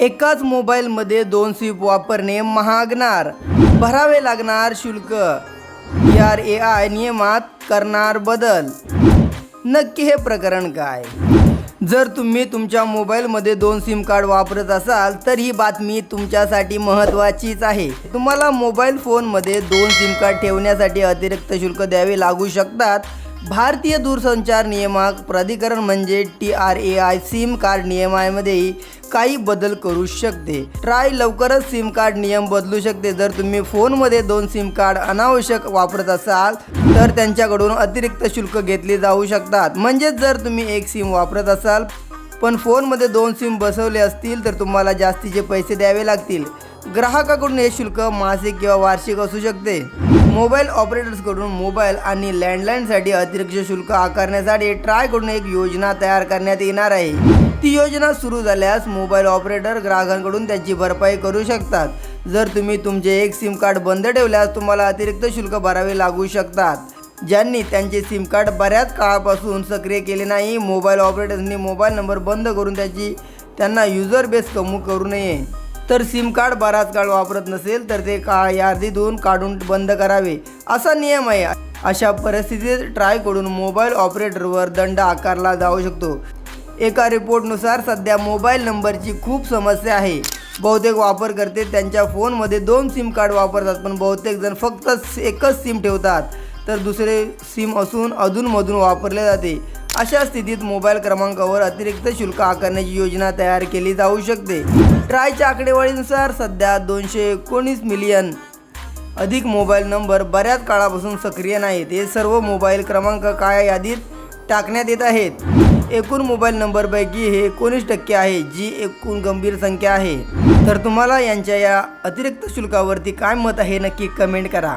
एकाच मोबाईलमध्ये दोन स्विप वापरणे महागणार. भरावे लागणार शुल्क. आर ए आय नियमात करणार बदल. नक्की हे प्रकरण काय? जर तुम्ही तुमच्या मोबाईलमध्ये दोन सिम कार्ड वापरत असाल तर ही बातमी तुमच्यासाठी महत्त्वाचीच आहे. तुम्हाला मोबाईल फोनमध्ये दोन सिम कार्ड ठेवण्यासाठी अतिरिक्त शुल्क द्यावे लागू शकतात. भारतीय दूरसंचार नियामक प्राधिकरण म्हणजे T R A I SIM card नियमामध्ये काही बदल करू शकते. ट्राय लवकरच सिम कार्ड नियम बदलू शकते. जर तुम्ही फोनमध्ये दोन सिम कार्ड अनावश्यक वापरत असाल तर त्यांच्याकडून अतिरिक्त शुल्क घेतले जाऊ शकतात. म्हणजेच जर तुम्ही एक सिम वापरत असाल पण फोनमध्ये दोन सिम बसवले असतील तर तुम्हाला जास्तीचे पैसे द्यावे लागतील. ग्राहकाकडून हे शुल्क मासिक किंवा वार्षिक असू शकते. मोबाईल ऑपरेटर्सकडून मोबाईल आणि लँडलाईनसाठी अतिरिक्त शुल्क आकारण्यासाठी ट्रायकडून एक योजना तयार करण्यात येणार आहे. ती योजना सुरू झाल्यास मोबाईल ऑपरेटर ग्राहकांकडून त्याची भरपाई करू शकतात. जर तुम्ही तुमचे एक सिम कार्ड बंद ठेवल्यास तुम्हाला अतिरिक्त शुल्क भरावे लागू शकतात. ज्यांनी त्यांचे सिम कार्ड बऱ्याच काळापासून सक्रिय केले नाही मोबाईल ऑपरेटर्सनी मोबाईल नंबर बंद करून त्याची त्यांना युजर बेस कमू करू नये. तर सिम कार्ड बराच काळ वापरत नसेल तर ते काळ यादीतून काढून बंद करावे. असा नियम आहे. अशा परिस्थितीत ट्रायकडून मोबाईल ऑपरेटरवर दंड आकारला जाऊ शकतो. एका रिपोर्टनुसार सध्या मोबाईल नंबरची खूप समस्या आहे. बहुतेक वापरकर्ते त्यांच्या फोनमध्ये दोन सिम कार्ड वापरतात पण बहुतेक जण फक्त एकच सिम ठेवतात. तर दुसरे सिम असून अधूनमधून वापरले जाते. अशा स्थितीत मोबाईल क्रमांकावर अतिरिक्त शुल्क आकारण्याची योजना तयार केली जाऊ शकते. ट्रायच्या आकडेवारीनुसार सध्या दोनशे एकोणीस मिलियन अधिक मोबाईल नंबर बऱ्याच काळापासून सक्रिय नाहीत. हे सर्व मोबाईल क्रमांक काय यादीत टाकण्यात येत आहेत? एकूण मोबाईल नंबरपैकी हे एकोणीस टक्के आहे जी एकूण गंभीर संख्या आहे. तर तुम्हाला यांच्या या अतिरिक्त शुल्कावरती काय मत आहे नक्की कमेंट करा.